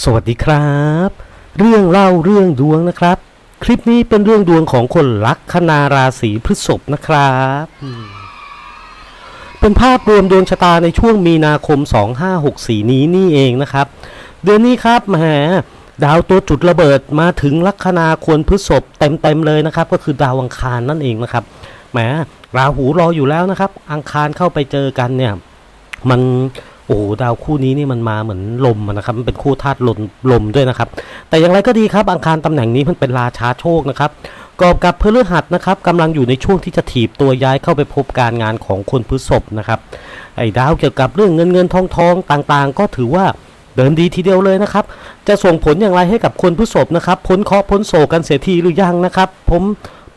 สวัสดีครับ เรื่องเล่าเรื่องดวงนะครับ คลิปนี้เป็นเรื่องดวงของคนลัคนาราศีพฤษภนะครับ เป็นภาพรวมดวงชะตาในช่วงมีนาคม 2564 นี้นี่เองนะครับ เดือนนี้ครับแหมดาวตัวจุดระเบิดมาถึงลัคนาคนพฤษภเต็มๆเลยนะครับ ก็คือดาวอังคารนั่นเองนะครับแหมราหูรออยู่แล้วนะครับ อังคารเข้าไปเจอกันเนี่ยมัน โอ้โหดาวคู่นี้นี่มันมาเหมือนลมนะครับมันเป็นคู่ธาตุลมลมด้วยนะครับ แต่อย่างไรก็ดีครับอังคารตำแหน่งนี้มันเป็นราชาโชคนะครับกอบกับพฤหัสนะครับกำลังอยู่ในช่วงที่จะถีบตัวย้ายเข้าไปพบการงานของคนพฤษภนะครับไอ้ดาวเกี่ยวกับเรื่องเงินเงินทองทองต่างๆ ก็ถือว่าเดินดีทีเดียวเลยนะครับ จะส่งผลอย่างไรให้กับคนพฤษภนะครับ พ้นเคาะพ้นโศกกันเสียทีหรือยังนะครับ ผม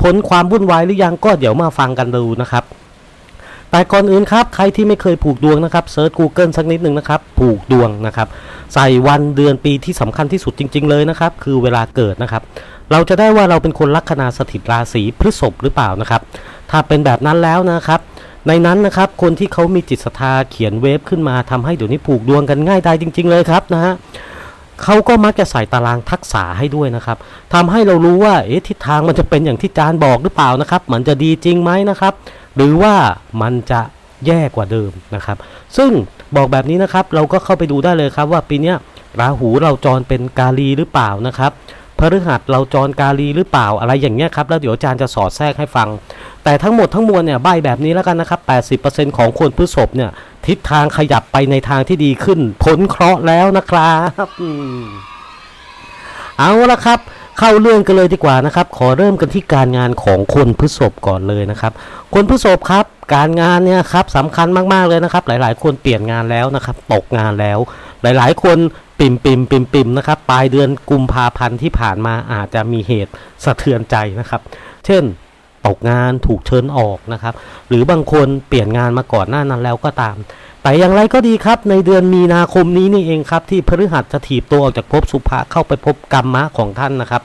พ้นความวุ่นวายหรือยังก็เดี๋ยวมาฟังกันดูนะครับ แต่ก่อนอื่นครับใครที่ไม่เคยผูกดวงนะครับเซิร์ช Google สักนิดหนึ่งนะครับผูกดวงนะครับใส่วันเดือนปีที่สำคัญที่สุดจริง ๆ เลยนะครับคือเวลาเกิดนะครับเราจะได้ว่าเราเป็นคนลัคนาสถิตราศีพฤษภหรือเปล่านะครับถ้าเป็นแบบนั้นแล้วนะครับในนั้นนะครับคนที่เขามีจิตศรัทธาเขียนเวฟขึ้นมาทำให้เดี๋ยวนี้ผูกดวงกันง่ายได้จริง ๆ เลยครับนะฮะเขาก็มักจะใส่ตารางทักษะให้ด้วยนะครับทำให้เรารู้ว่าเอ๊ะทิศทางมันจะเป็นอย่างที่จานบอกหรือเปล่านะครับ มันจะดีจริงไหมนะครับ หรือว่ามันจะแย่กว่าเดิมนะครับ ซึ่งบอกแบบนี้นะครับเราก็เข้าไปดูได้เลยครับว่าปีนี้ราหูเราจรเป็นกาลีหรือเปล่านะครับพฤหัสเราจรกาลีหรือเปล่าอะไรอย่างเงี้ยครับแล้วเดี๋ยวอาจารย์จะสอดแทรกให้ฟัง แต่ทั้งหมดทั้งมวลเนี่ยใบแบบนี้แล้วกันนะครับ 80%ของคนพฤษภเนี่ยทิศทางขยับไปในทางที่ดีขึ้นพ้นเคราะห์แล้วนะครับเอาละครับ เข้าเรื่องกันเลยดีกว่านะครับ ขอเริ่มกันที่การงานของคนพฤษภก่อนเลยนะครับ คนพฤษภครับ การงานเนี่ยครับสำคัญมากๆเลยนะครับ หลายๆ คนเปลี่ยนงานแล้วนะครับตกงานแล้ว หลายๆ คนปิ่มปิมปิมปิมนะครับปลายเดือนกุมภาพันธ์ที่ผ่านมาอาจจะมีเหตุสะเทือนใจนะครับ เช่นตกงานถูกเชิญออกนะครับ หรือบางคนเปลี่ยนงานมาก่อนหน้านั้นแล้วก็ตาม แต่อย่างไรก็ดีครับในเดือนมีนาคมนี้นี่เองครับ ที่พฤหัสจะถีบตัวออกจากภพสุภะเข้าไปพบกรรมะของท่านนะครับ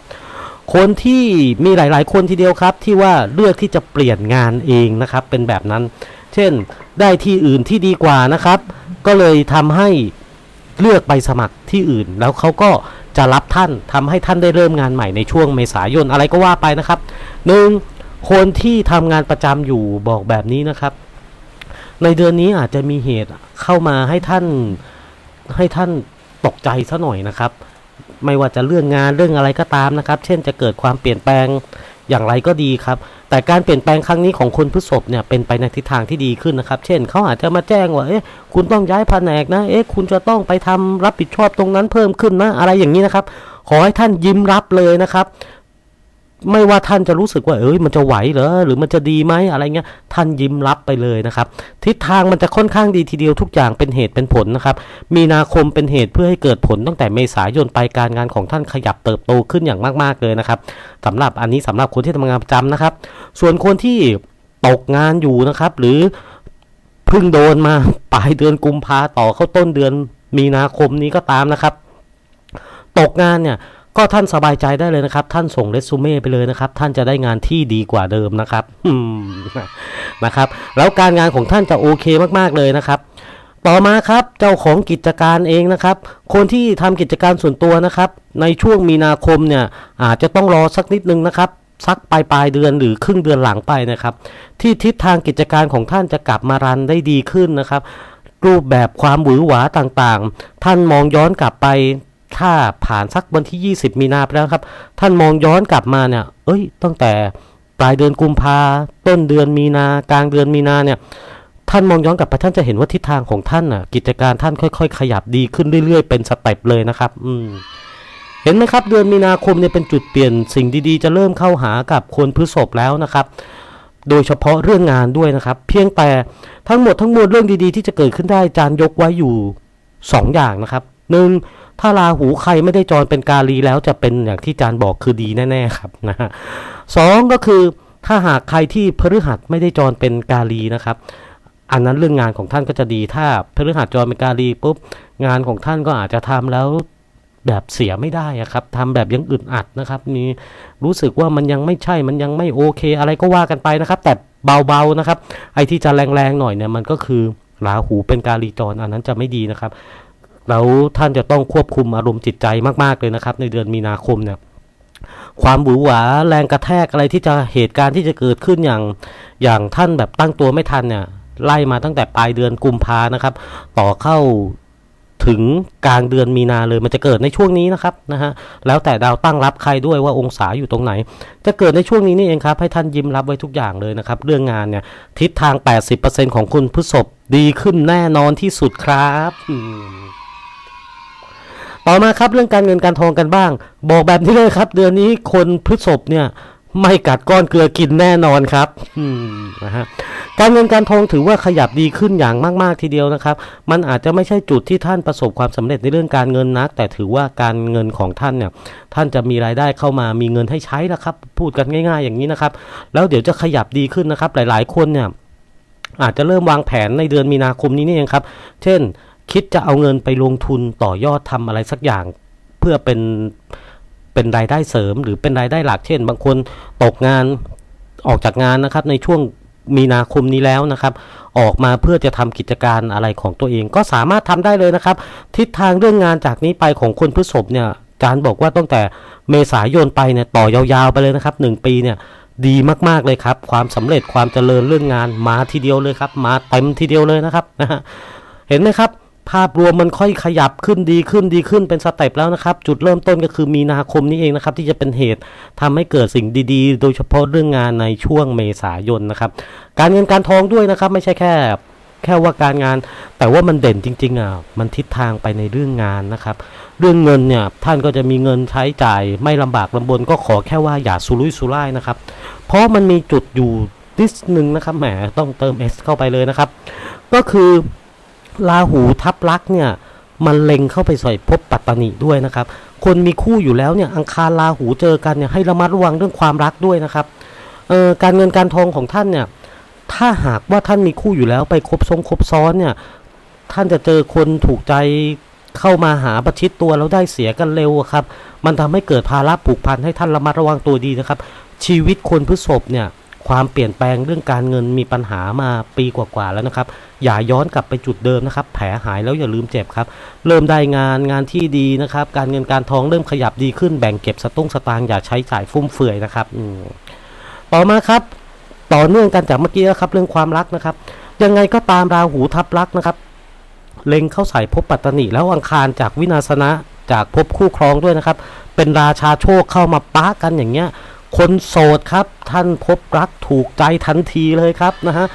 คนที่มีหลาย ๆ คนทีเดียวครับ ที่ว่าเลือกที่จะเปลี่ยนงานเองนะครับ เป็นแบบนั้น เช่นได้ที่อื่นที่ดีกว่านะครับ ก็เลยทำให้เลือกไปสมัครที่อื่น แล้วเขาก็จะรับท่านทำให้ท่านได้เริ่มงานใหม่ในช่วงเมษายนอะไรก็ว่าไปนะครับหนึ่งคนที่ทำงานประจำอยู่บอกแบบนี้นะครับ ในเดือนนี้อาจจะมีเหตุเข้ามาให้ท่านให้ท่านตกใจซะหน่อยนะครับ ไม่ว่าจะเรื่องงานเรื่องอะไรก็ตามนะครับ เช่นจะเกิดความเปลี่ยนแปลงอย่างไรก็ดีครับ แต่การเปลี่ยนแปลงครั้งนี้ของคนพฤษภเนี่ยเป็นไปในทิศทางที่ดีขึ้นนะครับ เช่นเขาอาจจะมาแจ้งว่าเอ๊ะคุณต้องย้ายแผนกนะเอ๊ะคุณจะต้องไปทำรับผิดชอบตรงนั้นเพิ่มขึ้นนะอะไรอย่างนี้นะครับ ขอให้ท่านยิ้มรับเลยนะครับ ไม่ว่าท่านจะรู้สึกว่าเอ้ยมันจะไหวเหรอหรือมันจะดีไหมอะไรเงี้ยท่านยิ้มรับไปเลยนะครับ ทิศทางมันจะค่อนข้างดีทีเดียวทุกอย่างเป็นเหตุเป็นผลนะครับ มีนาคมเป็นเหตุเพื่อให้เกิดผลตั้งแต่เมษายนไปการงานของท่านขยับเติบโตขึ้นอย่างมาก ๆเลยนะครับสำหรับอันนี้สำหรับคนที่ทำงานประจำนะครับ ส่วนคนที่ตกงานอยู่นะครับ หรือเพิ่งโดนมาปลายเดือนกุมภาต่อเข้าต้นเดือนมีนาคมนี้ก็ตามนะครับ ตกงานเนี่ย ก็ท่านสบายใจได้เลยนะครับ ท่านส่งเรซูเม่ไปเลยนะครับ ท่านจะได้งานที่ดีกว่าเดิมนะครับนะครับ แล้วการงานของท่านจะโอเคมากๆเลยนะครับ ต่อมาครับเจ้าของกิจการเองนะครับ คนที่ทำกิจการส่วนตัวนะครับ ในช่วงมีนาคมเนี่ยอาจจะต้องรอสักนิดนึงนะครับสักปลายปลายเดือนหรือครึ่งเดือนหลังไปนะครับ ที่ทิศทางกิจการของท่านจะกลับมารันได้ดีขึ้นนะครับ รูปแบบความหวือหวาต่างๆ ท่านมองย้อนกลับไป ถ้าผ่านสักวันที่ 20 มีนาไปแล้วครับ ท่านมองย้อนกลับมาเนี่ย เอ้ย ตั้งแต่ปลายเดือนกุมภาต้นเดือนมีนากลางเดือนมีนาเนี่ย ท่านมองย้อนกลับไปท่านจะเห็นว่าทิศทางของท่านน่ะ กิจการท่านค่อย ๆ ขยับดีขึ้นเรื่อย ๆ เป็นสเต็ปเลยนะครับ อืมเห็นไหมครับ เดือนมีนาคมเนี่ยเป็นจุดเปลี่ยนสิ่งดีๆ จะเริ่มเข้าหากับคนพฤษภแล้วนะครับ โดยเฉพาะเรื่องงานด้วยนะครับ เพียงแต่ทั้งหมดทั้งมวลเรื่องดีๆ ที่จะเกิดขึ้นได้อาจารย์ยกไว้อยู่ 2 อย่างนะครับหนึ่ง ถ้าราหูใครไม่ได้จรเป็นกาลีแล้วจะเป็นอย่างที่อาจารย์บอกคือดีแน่ๆครับนะฮะสองก็คือถ้าหากใครที่พฤหัสไม่ได้จรเป็นกาลีนะครับ อันนั้นเรื่องงานของท่านก็จะดีถ้าพฤหัสจรเป็นกาลีปุ๊บงานของท่านก็อาจจะทำแล้วแบบเสียไม่ได้อะครับทำแบบยังอึดอัดนะครับนี่รู้สึกว่ามันยังไม่ใช่มันยังไม่โอเค อะไรก็ว่ากันไปนะครับ แต่เบาๆนะครับ ไอ้ที่จะแรงๆหน่อยเนี่ยมันก็คือราหูเป็นกาลีจรอันนั้นจะไม่ดีนะครับ แล้วท่านจะต้องควบคุมอารมณ์จิตใจมากๆเลยนะครับ ในเดือนมีนาคมเนี่ยความหวือหวาแรงกระแทกอะไรที่จะเหตุการณ์ที่จะเกิดขึ้นอย่างอย่างท่านแบบตั้งตัวไม่ทันเนี่ยไล่มาตั้งแต่ปลายเดือนกุมภานะครับ ต่อเข้าถึงกลางเดือนมีนาเลยมันจะเกิดในช่วงนี้นะครับนะฮะแล้วแต่ดาวตั้งรับใครด้วยว่าองศาอยู่ตรงไหน จะเกิดในช่วงนี้นี่เองครับ ให้ท่านยิ้มรับไว้ทุกอย่างเลยนะครับ เรื่องงานเนี่ยทิศทาง 80%ของคุณพฤษภดีขึ้นแน่นอนที่สุดครับ ต่อมาครับเรื่องการเงินการทองกันบ้าง บอกแบบนี้เลยครับ เดือนนี้คนพฤษภเนี่ยไม่กัดก้อนเกลือกินแน่นอนครับนะฮะการเงินการทองถือว่าขยับดีขึ้นอย่างมาก ๆ ทีเดียวนะครับ มันอาจจะไม่ใช่จุดที่ท่านประสบความสำเร็จในเรื่องการเงินนัก แต่ถือว่าการเงินของท่านเนี่ย ท่านจะมีรายได้เข้ามามีเงินให้ใช้แล้วครับ พูดกันง่าย ๆ อย่างนี้นะครับ แล้วเดี๋ยวจะขยับดีขึ้นนะครับ หลาย ๆ คนเนี่ยอาจจะเริ่มวางแผนในเดือนมีนาคมนี้นี่เองครับ เช่น คิดจะเอาเงินไปลงทุนต่อยอดทำอะไรสักอย่าง เพื่อเป็นเป็นรายได้เสริม หรือเป็นรายได้หลักเช่น บางคนตกงานออกจากงานนะครับ ในช่วงมีนาคมนี้แล้วนะครับ ออกมาเพื่อจะทำกิจการอะไรของตัวเอง ก็สามารถทำได้เลยนะครับ ทิศทางเรื่องงานจากนี้ไปของคนพฤษภเนี่ยอาจารย์บอกว่าตั้งแต่เมษายนไปเนี่ยต่อยาวๆไปเลยนะครับหนึ่งปีเนี่ยดีมากๆเลยครับ ความสำเร็จความเจริญเรื่องงานมาทีเดียวเลยครับ มาเต็มทีเดียวเลยนะครับนะฮะเห็นไหมครับ ภาพรวมมันค่อยขยับขึ้นดีขึ้นดีขึ้นเป็นสเต็ปแล้วนะครับ จุดเริ่มต้นก็คือมีนาคมนี้เองนะครับ ที่จะเป็นเหตุทำให้เกิดสิ่งดีๆ โดยเฉพาะเรื่องงานในช่วงเมษายนนะครับ การเงินการทองด้วยนะครับ ไม่ใช่แค่แค่ว่าการงาน แต่ว่ามันเด่นจริง ๆอะมันทิศทางไปในเรื่องงานนะครับ เรื่องเงินเนี่ยท่านก็จะมีเงินใช้จ่ายไม่ลำบากลำบนก็ขอแค่ว่าอย่าสุรุ่ยสุร่ายนะครับ เพราะมันมีจุดอยู่นิดนึงนะครับแหมต้องเติม S เข้าไปเลยนะครับ ก็คือ ราหูทับลักเนี่ยมันเล็งเข้าไปใส่ภพปัตตานีด้วยนะครับ คนมีคู่อยู่แล้วเนี่ยอังคารราหูเจอกันเนี่ยให้ระมัดระวังเรื่องความรักด้วยนะครับการเงินการทองของท่านเนี่ยถ้าหากว่าท่านมีคู่อยู่แล้วไปคบทรงคบซ้อนเนี่ยท่านจะเจอคนถูกใจเข้ามาหาประชิดตัวแล้วได้เสียกันเร็วครับ มันทำให้เกิดภาระผูกพันให้ท่านระมัดระวังตัวดีนะครับ ชีวิตคนพฤษภเนี่ย ความเปลี่ยนแปลงเรื่องการเงินมีปัญหามาปีกว่าๆแล้วนะครับ อย่าย้อนกลับไปจุดเดิมนะครับ แผลหายแล้วอย่าลืมเจ็บครับ เริ่มได้งานงานที่ดีนะครับ การเงินการทองเริ่มขยับดีขึ้นแบ่งเก็บสตุ้งสตางค์อย่าใช้จ่ายฟุ่มเฟือยนะครับต่อมาครับต่อเนื่องกันจากเมื่อกี้นะครับเรื่องความรักนะครับ ยังไงก็ตามราหูทับลักนะครับ เล็งเข้าใส่ภพปัตตนีแล้วอังคารจากวินาศนะจากภพคู่ครองด้วยนะครับ เป็นราชาโชคเข้ามาปะกันอย่างเงี้ย คนโสดครับ ท่านพบรักถูกใจทันทีเลยครับนะฮะ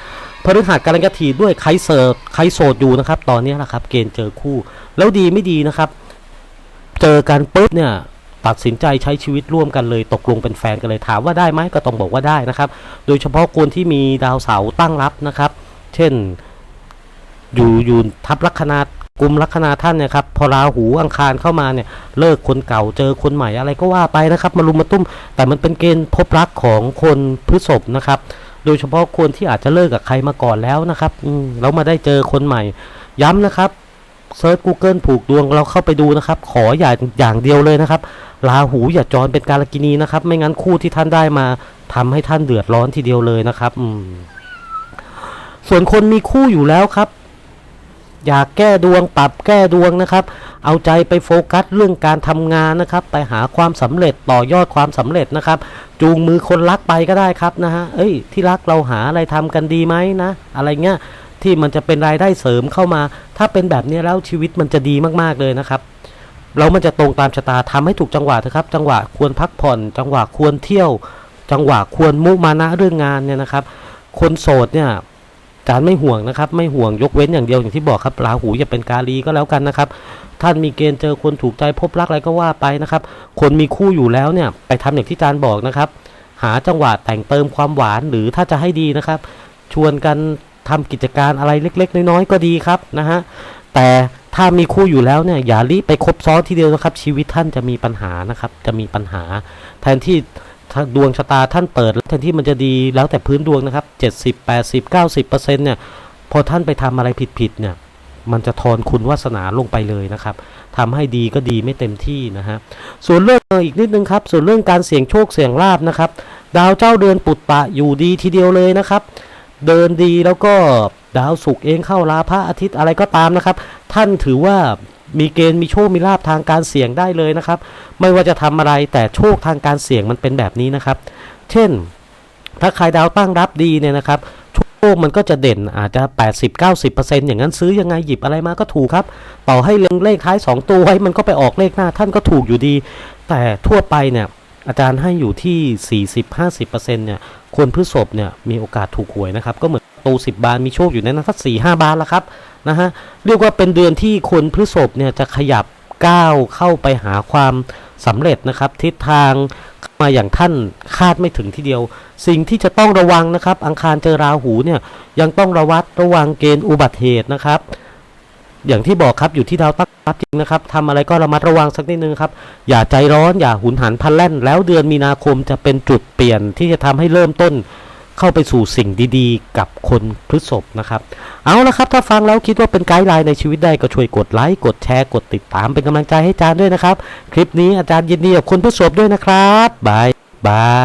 พฤหัสกำลังจะถีด้วยใครเสิร์ฟใครโสดอยู่นะครับ ตอนนี้นะครับ เกณฑ์เจอคู่ แล้วดีไม่ดีนะครับ เจอกันปุ๊บเนี่ยตัดสินใจใช้ชีวิตร่วมกันเลย ตกลงเป็นแฟนกันเลยถามว่าได้ไหมก็ต้องบอกว่าได้นะครับ โดยเฉพาะคนที่มีดาวเสาตั้งรับนะครับ เช่น อยู่อยู่ทับลัคนา กลุ่มลัคนาท่านเนี่ยครับพอราหูอังคารเข้ามาเนี่ยเลิกคนเก่าเจอคนใหม่อะไรก็ว่าไปนะครับมารุมมาตุ้ม แต่มันเป็นเกณฑ์พบรักของคนพฤษภนะครับ โดยเฉพาะคนที่อาจจะเลิกกับใครมาก่อนแล้วนะครับอืมแล้วมาได้เจอคนใหม่ ย้ำนะครับเซิร์ช Google ผูกดวงเราเข้าไปดูนะครับ ขออย่าอย่างเดียวเลยนะครับราหูอย่าจรเป็นการกินีนะครับ ไม่งั้นคู่ที่ท่านได้มาทำให้ท่านเดือดร้อนทีเดียวเลยนะครับอืมส่วนคนมีคู่อยู่แล้วครับ อยากแก้ดวงปรับแก้ดวงนะครับ เอาใจไปโฟกัสเรื่องการทำงานนะครับ ไปหาความสำเร็จต่อยอดความสำเร็จนะครับ จูงมือคนรักไปก็ได้ครับนะฮะเอ้ย ที่รักเราหาอะไรทำกันดีไหมนะ อะไรเงี้ยที่มันจะเป็นรายได้เสริมเข้ามา ถ้าเป็นแบบนี้แล้วชีวิตมันจะดีมากๆเลยนะครับแล้วมันจะตรงตามชะตาทำให้ถูกจังหวะนะครับ จังหวะควรพักผ่อน จังหวะควรเที่ยว จังหวะควรมุมานะเรื่องงานเนี่ยนะครับ คนโสดเนี่ย การย์ไม่ห่วงนะครับ ไม่ห่วงยกเว้นอย่างเดียวอย่างที่บอกครับราหูอย่าเป็นกาลีก็แล้วกันนะครับ ท่านมีเกณฑ์เจอคนถูกใจพบรักอะไรก็ว่าไปนะครับ คนมีคู่อยู่แล้วเนี่ยไปทำอย่างที่อาจารย์บอกนะครับ หาจังหวะแต่งเติมความหวานหรือถ้าจะให้ดีนะครับ ชวนกันทำกิจการอะไรเล็ก ๆ น้อยๆก็ดีครับนะฮะแต่ถ้ามีคู่อยู่แล้วเนี่ยอย่ารีบไปคบซ้อนทีเดียวนะครับ ชีวิตท่านจะมีปัญหานะครับ จะมีปัญหา แทนที่ ถ้าดวงชะตาท่านเปิดแทนที่มันจะดีแล้วแต่พื้นดวงนะครับ 70 80 90เปอร์เซ็นต์เนี่ยพอท่านไปทำอะไรผิดๆเนี่ยมันจะทอนคุณวาสนาลงไปเลยนะครับทำให้ดีก็ดีไม่เต็มที่นะฮะส่วนเรื่องอีกนิดนึงครับ ส่วนเรื่องการเสี่ยงโชคเสี่ยงลาบนะครับ ดาวเจ้าเดือนปุตตะอยู่ดีทีเดียวเลยนะครับ เดินดีแล้วก็ดาวศุกร์เองเข้าราพระอาทิตย์อะไรก็ตามนะครับ ท่านถือว่า มีเกณฑ์มีโชคมีลาภทางการเสี่ยงได้เลยนะครับ ไม่ว่าจะทำอะไรแต่โชคทางการเสี่ยงมันเป็นแบบนี้นะครับ เช่น ถ้าใครดาวตั้งรับดีเนี่ยนะครับโชคมันก็จะเด่นอาจจะ 80-90%อย่างนั้นซื้อยังไงหยิบอะไรมาก็ถูกครับ ต่อให้เล็งเลขท้าย 2 ตัวไว้มันก็ไปออกเลขหน้าท่านก็ถูกอยู่ดี แต่ทั่วไปเนี่ยอาจารย์ให้อยู่ที่ 40-50%เนี่ยคนพฤษภเนี่ยมีโอกาสถูกหวยนะครับ ก็เหมือนตู10 บานมีโชคอยู่ในนั้นสักสี่ห้าบานละครับ นะฮะเรียกว่าเป็นเดือนที่คนพฤษภเนี่ยจะขยับก้าวเข้าไปหาความสำเร็จนะครับ ทิศทางมาอย่างท่านคาดไม่ถึงทีเดียว สิ่งที่จะต้องระวังนะครับ อังคารเจอราหูเนี่ยยังต้องระวัดระวังเกณฑ์อุบัติเหตุนะครับ อย่างที่บอกครับอยู่ที่ดาวตั้งรับจริงนะครับทำอะไรก็ระมัดระวังสักนิดนึงครับ อย่าใจร้อนอย่าหุนหันพลันแล่น แล้วเดือนมีนาคมจะเป็นจุดเปลี่ยนที่จะทำให้เริ่มต้น เข้าไปสู่สิ่งดีๆ กับคนพฤษภนะครับ เอาละครับถ้าฟังแล้วคิดว่าเป็นไกด์ไลน์ในชีวิตได้ก็ช่วยกดไลค์กดแชร์กดติดตามเป็นกำลังใจให้อาจารย์ด้วยนะครับ คลิปนี้อาจารย์ยินดีกับคนพฤษภด้วยนะครับบายบา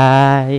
ย